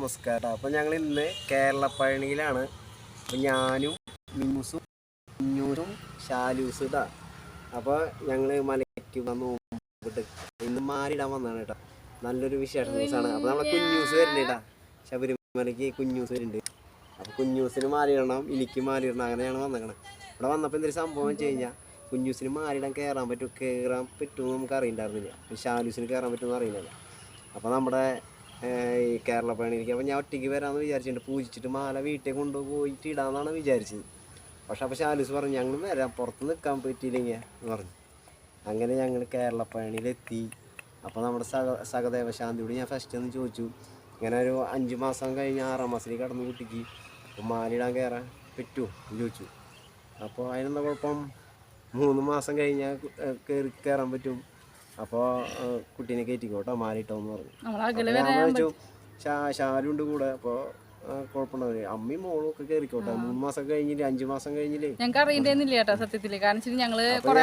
നമസ്കാരം. അപ്പോൾ ഞങ്ങൾ ഇന്ന് കേരളപ്പഴനിയിലാണ് അപ്പോൾ ഞാനും മിന്നുസും മിന്നൂരും ഷാലൂസും ഇതാ. അപ്പോൾ മലയ്ക്ക് വന്ന് നോക്കിട്ട് ഇന്ന് മാറിയിടാൻ വന്നാണ് കേട്ടോ. നല്ലൊരു വിശേഷ ദിവസമാണ് അപ്പോൾ നമ്മളെ കുഞ്ഞൂസ് വരുന്നുണ്ട് കേട്ടോ ശബരിമലയ്ക്ക് കുഞ്ഞൂസ് വരുന്നുണ്ട്. അപ്പോൾ കുഞ്ഞൂസിന് മാറിയിടണം എനിക്ക് മാറിയിടണം അങ്ങനെയാണ് വന്നേക്കണത് ഇവിടെ വന്നപ്പോൾ എന്തൊരു സംഭവം വെച്ച് കഴിഞ്ഞാൽ കുഞ്ഞൂസിന് മാറിയിടാൻ കയറാൻ പറ്റും? കയറാൻ പറ്റുമെന്ന് നമുക്ക് അറിയണ്ടായിരുന്നില്ല. ഷാലൂസിന് കയറാൻ പറ്റുമെന്ന് അറിയില്ല. അപ്പോൾ നമ്മുടെ ഈ കേരള പണിക്ക് അപ്പോൾ ഞാൻ ഒറ്റയ്ക്ക് വരാമെന്ന് വിചാരിച്ചിട്ടുണ്ട്. പൂജിച്ചിട്ട് മാല വീട്ടിൽ കൊണ്ടുപോയിട്ട് ഇടാമെന്നാണ് വിചാരിച്ചത്. പക്ഷെ അപ്പോൾ ഷാലൂസ് പറഞ്ഞു ഞങ്ങൾ വരാം. പുറത്ത് നിൽക്കാൻ പറ്റിയില്ലെങ്കിൽ എന്ന് പറഞ്ഞു. അങ്ങനെ ഞങ്ങൾ കേരള പണിയിലെത്തി. അപ്പോൾ നമ്മുടെ സഹ സഹദേവശാന്തിയോട് ഞാൻ ഫസ്റ്റ് ഒന്ന് ചോദിച്ചു. ഇങ്ങനെ ഒരു അഞ്ച് മാസം കഴിഞ്ഞ് ആറാം മാസത്തിൽ കടന്നു കുട്ടിക്ക്. മാലിടാൻ കയറാൻ പറ്റുമോ എന്ന് ചോദിച്ചു. അപ്പോൾ അതിനെന്താ കുഴപ്പം? മൂന്ന് മാസം കഴിഞ്ഞാൽ കയറി കയറാൻ പറ്റും. അപ്പോൾ കുട്ടീനെ കയറ്റിക്കോട്ടോ മാലിട്ടോന്ന് പറഞ്ഞു. ഷാരുണ്ട് കൂടെ അപ്പോൾ കുഴപ്പമുണ്ടാവില്ല അമ്മയും മോളും ഒക്കെ കയറിക്കോട്ടെ. മൂന്ന് മാസം കഴിഞ്ഞില്ലേ അഞ്ച് മാസം കഴിഞ്ഞില്ലേ? ഞങ്ങൾക്ക് അറിയണ്ടേന്നില്ല കേട്ടോ സത്യത്തിൽ. കാരണം ഞങ്ങൾ അപ്പൊ കൊറേ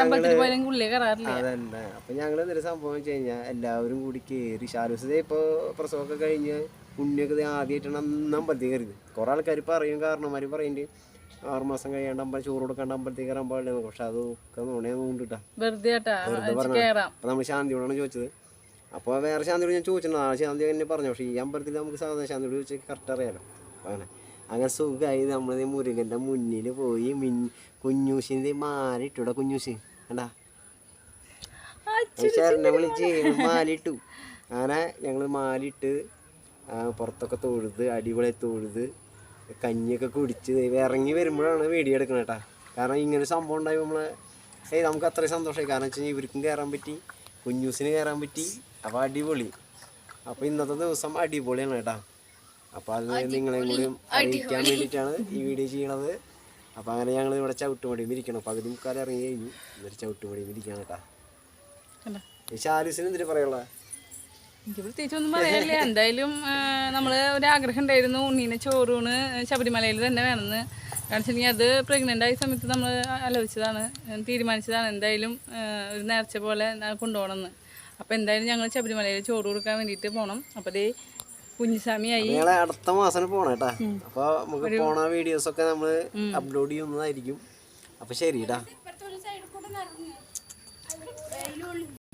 അതന്നെ. അപ്പൊ ഞങ്ങൾ എന്തൊരു സംഭവം വെച്ച് കഴിഞ്ഞാൽ എല്ലാവരും കൂടി കയറി ഷാലൂസ് ഇപ്പൊ പ്രസവമൊക്കെ കഴിഞ്ഞ് ഉണ്ണിയൊക്കെ ആദ്യമായിട്ടാണ് അന്ന് അമ്പലത്തിൽ കയറിയത്. കുറെ ആൾക്കാർ പറയും കാരണന്മാർ പറയുന്നുണ്ട് ആറുമാസം കഴിയാണ്ട് അമ്പലം ചോറ് കൊടുക്കാണ്ട് അമ്പലത്തിൽ കയറാൻ പാടില്ല പക്ഷെ അതൊക്കെ നുണയെ കൊണ്ടിട്ടാ വെറുതെ അപ്പൊ നമ്മൾ ശാന്തിയോടാണ് ചോദിച്ചത്. അപ്പോൾ വേറെ ശാന്തിയോട് ഞാൻ ചോദിച്ചിട്ടുണ്ട് ആ ശാന്തി തന്നെ പറഞ്ഞു. പക്ഷെ ഈ അമ്പലത്തിൽ നമുക്ക് സാധാരണ ശാന്തിയോട് ചോദിച്ചാൽ കറക്റ്റ് അറിയാലോ. അങ്ങനെ. അങ്ങനെ സുഖമായി നമ്മൾ മുരുകന്റെ മുന്നിൽ പോയി മിൻ കുഞ്ഞൂസിന്റെ മാലിട്ടൂടെ കുഞ്ഞൂസ് കണ്ടാ? ശരണ വിളിച്ച് മാലിട്ടു. അങ്ങനെ ഞങ്ങൾ മാലിട്ട് പുറത്തൊക്കെ തൊഴുത് അടിപൊളി തൊഴുത് കഞ്ഞിയൊക്കെ കുടിച്ച് ഇറങ്ങി വരുമ്പോഴാണ് വീഡിയോ എടുക്കണത് കേട്ടോ. കാരണം ഇങ്ങനെ സംഭവം ഉണ്ടായി നമ്മൾ ഏയ് നമുക്ക് അത്രയും സന്തോഷമായി. കാരണം വെച്ച് കഴിഞ്ഞാൽ ഇവർക്കും കയറാൻ പറ്റി കുഞ്ഞൂസിന് കയറാൻ പറ്റി. അപ്പോൾ അടിപൊളി. അപ്പോൾ ഇന്നത്തെ ദിവസം അടിപൊളിയാണ് കേട്ടോ. അപ്പോൾ അത് നിങ്ങളെയും കൂടി അറിയിക്കാൻ വേണ്ടിയിട്ടാണ് ഈ വീഡിയോ ചെയ്യണത്. അപ്പോൾ അങ്ങനെ ഞങ്ങൾ ഇവിടെ ചവിട്ടുപടിയും ഇരിക്കണം. പകുതി മുക്കാലിറങ്ങി കഴിഞ്ഞു. ഇവർ ചവിട്ടുപടിയും ഇരിക്കുകയാണ് കേട്ടോ? ഈ ഷാലിസിന് എന്തിനു പറയാനുള്ള എനിക്ക് പ്രത്യേകിച്ച് ഒന്നും പറയാനില്ല. എന്തായാലും നമ്മൾ നമ്മൾ ഒരു ആഗ്രഹം ഉണ്ടായിരുന്നു ഉണ്ണീനെ ചോറൂണ് ശബരിമലയിൽ തന്നെ വേണമെന്ന്. കാരണം വെച്ചിട്ടുണ്ടെങ്കിൽ അത് പ്രഗ്നന്റ് ആയ സമയത്ത് നമ്മൾ ആലോചിച്ചതാണ് തീരുമാനിച്ചതാണ് എന്തായാലും ഒരു നേർച്ച പോലെ കൊണ്ടുപോകണമെന്ന്. അപ്പോൾ എന്തായാലും ഞങ്ങൾ ശബരിമലയിൽ ചോറ് കൊടുക്കാൻ വേണ്ടിയിട്ട് പോകണം അപ്പോൾ ദേ കുഞ്ഞുസ്വാമിയായി അടുത്ത മാസം പോണ കേട്ടാ. അപ്പൊ നമുക്ക് പോണ വീഡിയോസ് ഒക്കെ നമ്മൾ അപ്ലോഡ് ചെയ്യുന്നതായിരിക്കും. അപ്പൊ ശരി ട്ടാ